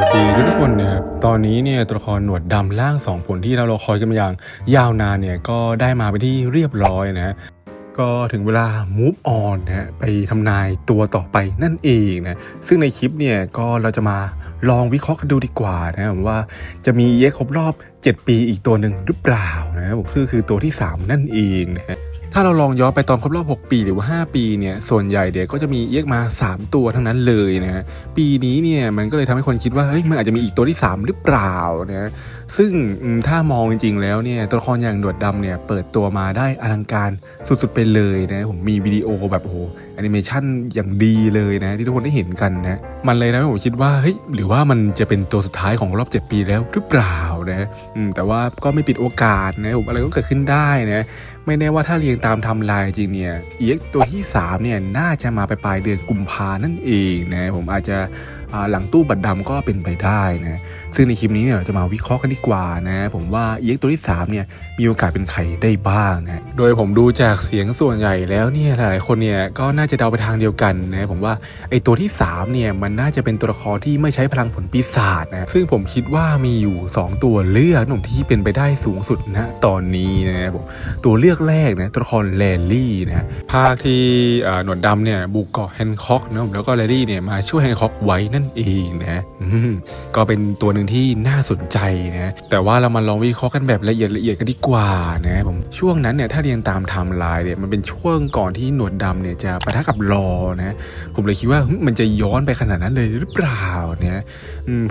วัสดีทุกคนนะครับตอนนี้เนี่ยตัวละครหนวดดำล่างสองผลที่เรารอคอยกันมาอย่างยาวนานเนี่ยก็ได้มาไปที่เรียบร้อยนะก็ถึงเวลา move on นะไปทำนายตัวต่อไปนั่นเองนะซึ่งในคลิปเนี่ยก็เราจะมาลองวิเคราะห์กันดูดีกว่านะว่าจะมีเอ็กครบรอบ 7 ปีอีกตัวหนึ่งหรือเปล่านะครับผมซึ่งคือตัวที่ 3 นั่นเองนะฮะ ถ้าเราลองย้อนไปตอนครบรอบ 6 ปีหรือว่า 5 ปีเนี่ยส่วนใหญ่เดี๋ยวก็จะมีเอียกมา 3 ตัวทั้งนั้นเลยนะฮะปีนี้เนี่ยมันก็เลยทำให้คนคิดว่าเฮ้ยมันอาจจะมีอีกตัวที่ 3 หรือเปล่านะซึ่งถ้ามองจริง ๆ แล้วเนี่ยตัวละครอย่างหนวดดำเนี่ยเปิดตัวมาได้อลังการสุดๆไปเลยนะผมมีวิดีโอแบบโอ้โหแอนิเมชันอย่างดีเลยนะที่ทุกคนได้เห็นกันนะมันเลยทำให้ผมคิดว่าเฮ้ยหรือว่ามันจะเป็นตัวสุดท้ายของรอบ 7 ปีแล้วหรือเปล่านะแต่ว่าก็ไม่ปิดโอกาสนะผมอะไรก็เกิดขึ้นได้นะไม่แน่ว่าถ้าเรียงตามทำลายจริงเนี่ย EX ตัวที่ 3 เนี่ย น่าจะมาไปปลายเดือนกุมภานั่นเองนะ ผมอาจจะ หลังตู้บัตรดำก็เป็นไปได้นะซึ่งในคลิปนี้เนี่ยเราจะมาวิเคราะห์กันดีกว่านะผมว่า EX ตัวที่3เนี่ยมีโอกาสเป็นใครได้บ้างนะโดยผมดูจากเสียงส่วนใหญ่แล้วเนี่ยหลายๆคนเนี่ยก็น่าจะเดาไปทางเดียวกันนะผมว่าไอตัวที่3เนี่ยมันน่าจะเป็นตัวละครที่ไม่ใช้พลังผลปีศาจนะซึ่งผมคิดว่ามีอยู่ 2 ตัวเลือกหนุ่มที่เป็นไปได้สูงสุดนะตอนนี้นะผมตัวเลือกแรกนะตัวละครแลลี่นะภาคที่หนวดดำเนี่ยบุกเกาะแฮนค็อกนะแล้วก็แลลี่เนี่ยมาช่วยแฮนค็อกไว้นั่นเองนะก็เป็นตัวหนึ่งที่น่าสนใจนะแต่ว่าเรามาลองวิเคราะห์กันแบบละเอียดละเอียดกันดีกว่านะผมช่วงนั้นเนี่ยถ้าเรียงตามไทม์ไลน์เนี่ยมันเป็นช่วงก่อนที่หนวดดำเนี่ยจะปะทะกับรอนะผมเลยคิดว่ามันจะย้อนไปขนาดนั้นเลยหรือเปล่าเนี่ย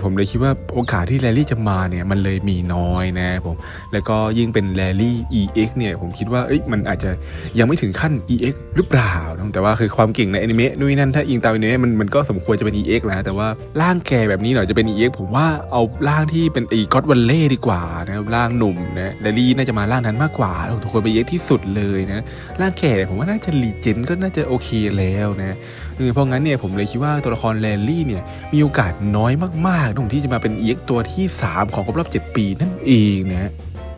ผมเลยคิดว่าโอกาสที่แลลี่จะมาเนี่ยมันเลยมีน้อยนะผมแล้วก็ยิ่งเป็นแรลลี่ EX เนี่ยผมคิดว่าเอ้ยมันอาจจะยังไม่ถึงขั้น EX หรือเปล่านะแต่ว่าคือความเก่งในอนิเมะนู่นนั่นถ้าอิงตามอนิเมะมันมันก็สมควรจะเป็น EX นะแต่ว่าร่างแก่แบบนี้หน่อยจะเป็น EX ผมว่าเอาร่างที่เป็นไอ้ก็อดวันเล่ดีกว่านะครับร่างหนุ่มนะแรลลี่น่าจะมาร่างนั้นมากกว่าทุกคนไป EX ที่สุดเลยนะร่างแก่เนี่ยผมว่าน่าจะรีเจนก็น่าจะโอเคแล้วนะเออเพราะงั้นเนี่ยผมเลยคิดว่าตัวละครแรลลี่เนี่ยมีโอกาสน้อยมากๆตรงที่จะมาเป็น EX ตัวที่ 3 ของครบรอบ 7 ปีนั่นเองนะ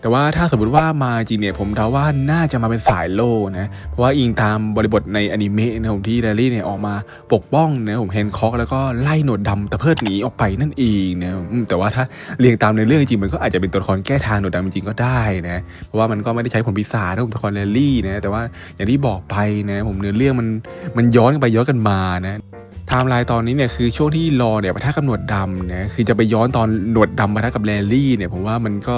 แต่ว่าถ้าสมมติว่ามาจริงเนี่ยผมเดาว่าน่าจะมาเป็นสายโล่นะเพราะว่าอิงตามบริบทในอนิเมะนะผมที่แรลลี่เนี่ยออกมาปกป้องนะผมแฮนคอกแล้วก็ไล่หนวดดำตะเพิดหนีออกไปนั่นเองนะแต่ว่าถ้าเรียงตามในเรื่องจริงมันก็อาจจะเป็นตัวละครแก้ทางหนวดดำจริงก็ได้นะเพราะว่ามันก็ไม่ได้ใช้ผลปีศาจนะผมตัวละครแรลลี่นะแต่ว่าอย่างที่บอกไปนะผมเนื้อเรื่องมันมันย้อนกันไปย้อนกันมานะไทม์ไลน์ตอนนี้เนี่ยคือช่วงที่รอเนี่ยปะทะกับหนวดดำนะคือจะไปย้อนตอนหนวดดำปะทะกับแรลลี่เนี่ยผมว่ามันก็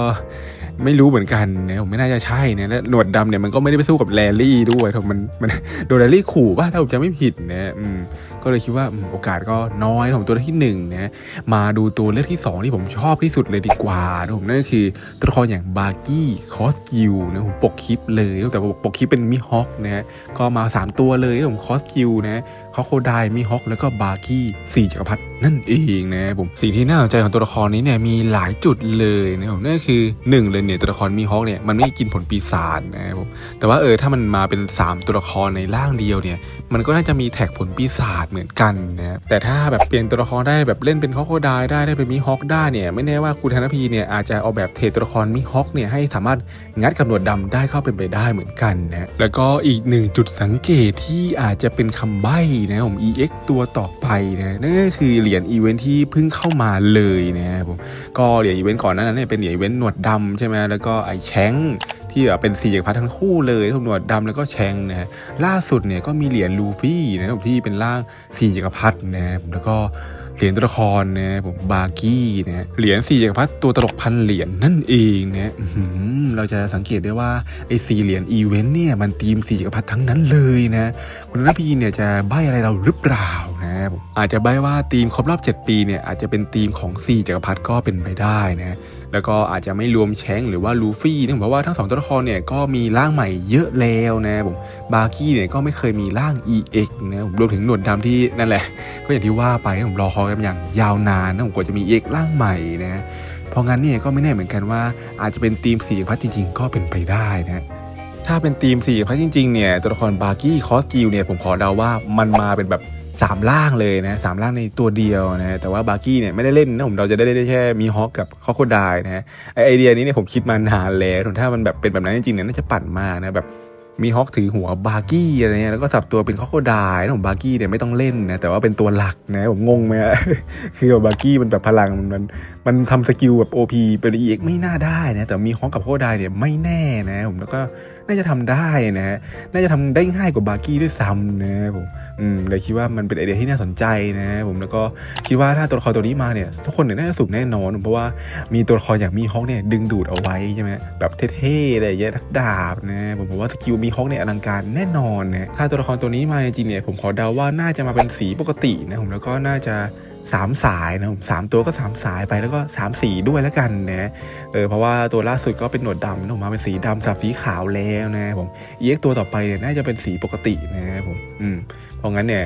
ไม่รู้เหมือนกันนะผมไม่น่าจะใช่นะและหนวดดำเนี่ยมันก็ไม่ได้ไปสู้กับแรลลี่ด้วยถูกมันมันโดนแรลลี่ขู่ว่าถ้าผมจะไม่ผิดนะอืมก็เลยคิดว่าโอกาสก็น้อยนะผมตัวเลือกที่หนึ่งนะมาดูตัวเลือกที่สองที่ผมชอบที่สุดเลยดีกว่านะผมนั่นก็คือตัวละครอย่างบาร์กี้คอสกิลนะผมปกคลิปเลยแต่ปกคลิปเป็นมิฮอคนะก็มาสามตัวเลยผมคอสกิลนะคอโคไดมิฮอคแล้วก็บาร์กี้สี่จักรพรรดินั่นเองนะผมสิ่งที่น่าสนใจของตัวละครนี้เนี่ยมีหลายจุดเลยนะผมนั่นก็คือหนึ่งเลยเนี่ยตัวละครมิฮอคเนี่ยมันไม่กินผลปีศาจนะครับผมแต่ว่าเออถ้ามันมาเป็น 3 ตัวละครในร่างเดียวเนี่ยมันก็น่าจะมีแท็กผลปีศาจเหมือนกันนะแต่ถ้าแบบเปลี่ยนตัวละครได้แบบเล่นเป็นคอโคไดได้ได้เป็นมิฮอคได้เนี่ยไม่แน่ว่าคุณธนพีเนี่ยอาจจะเอาแบบเทตัวละครมิฮอคเนี่ยให้สามารถงัดกับหนวดดำได้เข้าเป็นไปได้เหมือนกันนะแล้วก็อีกหนึ่งจุดสังเกตที่อาจจะเป็นคำใบ้นะผม EX ตัวต่อไปนะนั่นก็คือเหรียญอีเวนท์ที่เพิ่งเข้ามาเลยนะครับผมก็เหรียญอีเวนต์ก่อนหนานั้นเนี่ยเป็นเหรียญอีเวนต์หนวดดำใช่ไหมแล้วก็ไอ้แชงที่แบบเป็นสี่จักรพรรดิทั้งคู่เลยทั้งหนวดดำแล้วก็แชงนะฮะล่าสุดเนี่ยก็มีเหรียญลูฟี่นะครับที่เป็นร่างสี่จักรพรรดินะครับแล้วก็ เหรียญตัวละครนะผมบาร์กี้นะเหรียญสี่จักรพรรดิตัวตลกพันเหรียญนั่นเองนะเราจะสังเกตได้ว่าไอ้สี่เหรียญอีเวนต์เนี่ยมันทีมสี่จักรพรรดิทั้งนั้นเลยนะคุณนพีเนี่ยจะใบอะไรเราหรือเปล่านะผมอาจจะใบว่าทีมครบรอบ 7 ปีเนี่ยอาจจะเป็นทีมของ4จักรพรรดิก็เป็นไปได้นะแล้วก็อาจจะไม่รวมแชงหรือว่าลูฟี่นะผมเพราะว่าทั้งสองตัวละครเนี่ยก็มีร่างใหม่เยอะแล้วนะผมบาร์กี้เนี่ยก็ไม่เคยมีร่าง EX นะผมรวมถึงหนวดดำที่นั่นแหละ ก็อย่างที่ว่าไปผมรอคอยกันมาอย่างยาวนานนะกว่าจะมี EX ร่างใหม่นะเพราะงั้นเนี่ยก็ไม่แน่เหมือนกันว่าอาจจะเป็นทีมสี่จักรพรรดิจริง ๆ ก็เป็นไปได้นะถ้าเป็นทีมสี่จักรพรรดิจริงๆเนี่ยตัวละครบาร์กี้คอสกิลเนี่ยผมขอเดาว่ามันมาเป็นแบบสามล่างเลยนะสามล่างในตัวเดียวนะแต่ว่าบาร์กี้เนี่ยไม่ได้เล่นนะผมเราจะได้ได้แค่มีฮอคกับคอโคดนะฮะไอไอเดียนี้เนี่ยผมคิดมานานแล้วถ้ามันแบบเป็นแบบนั้นจริงๆเนี่ยน่าจะปั่นมากนะแบบ มีฮอกถือหัวบาร์กี้อะไรเงี้ยแล้วก็สับตัวเป็นคอโคดายนะผมบาร์กี้เนี่ยไม่ต้องเล่นนะแต่ว่าเป็นตัวหลักนะผมงงไหมฮะคือแบบบาร์กี้มันแบบพลังมันมันทำสกิลแบบ OP เป็น EX ไม่น่าได้นะแต่มีฮอกกับคอโคไดายเนี่ยไม่แน่นะผมแล้วก็น่าจะทำได้นะฮะน่าจะทำได้ง่ายกว่าบาร์กี้ด้วยซ้ำนะผมอืมเลยคิดว่ามันเป็นไอเดียที่น่าสนใจนะผมแล้วก็คิดว่าถ้าตัวละครตัวนี้มาเนี่ยทุกคนเนี่ยน่าจะสุกแน่นอนเพราะว่ามีตัวละครอย่างมีฮอกเนี่ยดึงดูดเอาไว้ใช่ไหมแบบเท่ๆอะไรอย่างเงี้ยทักดาบนะผมบอกว่าสกิลมีฮอกเนี่ยอลังการแน่นอนนะถ้าตัวละครตัวนี้มาจริงเนี่ยผมขอเดาว่าน่าจะมาเป็นสีปกตินะผมแล้วก็น่าจะสามสายนะผมสามตัวก็สามสายไปแล้วก็สามสีด้วยแล้วกันนะเออเพราะว่าตัวล่าสุดก็เป็นหนวดดำนะผมมาเป็นสีดำสับสีขาวแล้วนะผมเอ็กตัวต่อไปเนี่ยน่าจะเป็นสีปกตินะผมอืมเพราะงั้นเนี่ย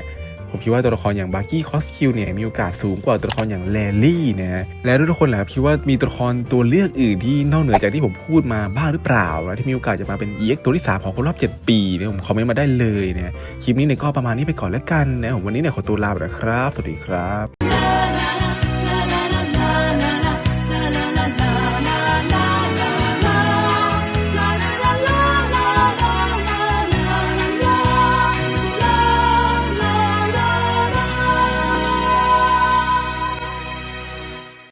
ผมคิดว่าตัวละครอย่างบาร์กี้คอสคิวเนี่ยมีโอกาสสูงกว่าตัวละครอย่างแลลี่นะฮะและทุกคนแหละครับคิดว่ามีตัวละครตัวเลือกอื่นที่นอกเหนือจากที่ผมพูดมาบ้างหรือเปล่านะที่มีโอกาสจะมาเป็น EX ตัวที่3ของคนรอบ 7 ปีเนี่ยผมคอมเมนต์มาได้เลยนะคลิปนี้เนี่ยก็ประมาณนี้ไปก่อนแล้วกันนะผมวันนี้เนี่ยขอตัวลาไปแล้วครับ สวัสดีครับ